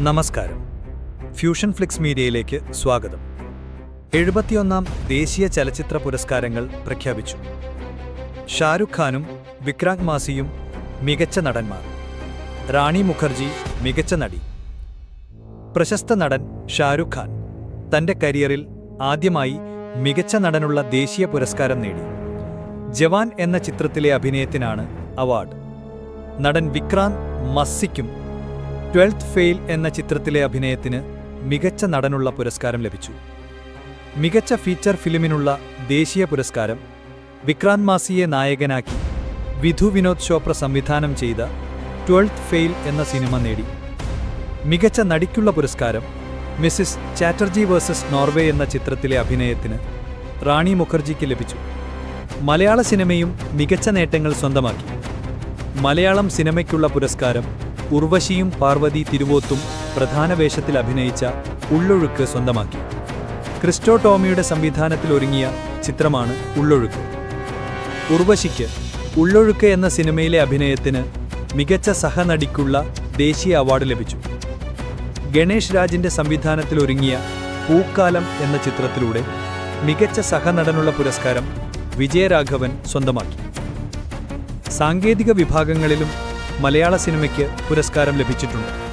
നമസ്കാരം. Fusion Flix മീഡിയയിലേക്ക് സ്വാഗതം. എഴുപത്തിയൊന്നാം ദേശീയ ചലച്ചിത്ര പുരസ്കാരങ്ങൾ പ്രഖ്യാപിച്ചു. ഷാരുഖ് ഖാനും വിക്രാന്ത് മാസിയും മികച്ച നടന്മാർ. റാണി മുഖർജി മികച്ച നടി. പ്രശസ്ത നടൻ ഷാരുഖ് ഖാൻ തന്റെ കരിയറിൽ ആദ്യമായി മികച്ച നടനുള്ള ദേശീയ പുരസ്കാരം നേടി. ജവാൻ എന്ന ചിത്രത്തിലെ അഭിനയത്തിനാണ് അവാർഡ്. നടൻ വിക്രാന്ത് മസ്സിക്കും ട്വൽത്ത് ഫെയിൽ എന്ന ചിത്രത്തിലെ അഭിനയത്തിന് മികച്ച നടനുള്ള പുരസ്കാരം ലഭിച്ചു. മികച്ച ഫീച്ചർ ഫിലിമിനുള്ള ദേശീയ പുരസ്കാരം വിക്രാന്ത് മാസിയെ നായകനാക്കി വിധു വിനോദ് ചോപ്ര സംവിധാനം ചെയ്ത ട്വൽത്ത് ഫെയിൽ എന്ന സിനിമ നേടി. മികച്ച നടിക്കുള്ള പുരസ്കാരം മിസ്സിസ് ചാറ്റർജി വേഴ്സസ് നോർവേ എന്ന ചിത്രത്തിലെ അഭിനയത്തിന് റാണി മുഖർജിക്ക് ലഭിച്ചു. മലയാള സിനിമയും മികച്ച നേട്ടങ്ങൾ സ്വന്തമാക്കി. മലയാളം സിനിമയ്ക്കുള്ള പുരസ്കാരം ഉർവശിയും പാർവതി തിരുവോത്തും പ്രധാന വേഷത്തിൽ അഭിനയിച്ച ഉള്ളൊഴുക്ക് സ്വന്തമാക്കി. ക്രിസ്റ്റോ ടോമിയുടെ സംവിധാനത്തിൽ ഒരുങ്ങിയ ചിത്രമാണ് ഉള്ളൊഴുക്ക്. ഉർവശിക്ക് ഉള്ളൊഴുക്ക് എന്ന സിനിമയിലെ അഭിനയത്തിന് മികച്ച സഹനടിക്കുള്ള ദേശീയ അവാർഡ് ലഭിച്ചു. ഗണേഷ് രാജിന്റെ സംവിധാനത്തിൽ ഒരുങ്ങിയ പൂക്കാലം എന്ന ചിത്രത്തിലൂടെ മികച്ച സഹനടനുള്ള പുരസ്കാരം വിജയരാഘവൻ സ്വന്തമാക്കി. സാങ്കേതിക വിഭാഗങ്ങളിലും മലയാള സിനിമയ്ക്ക് പുരസ്കാരം ലഭിച്ചിട്ടുണ്ട്.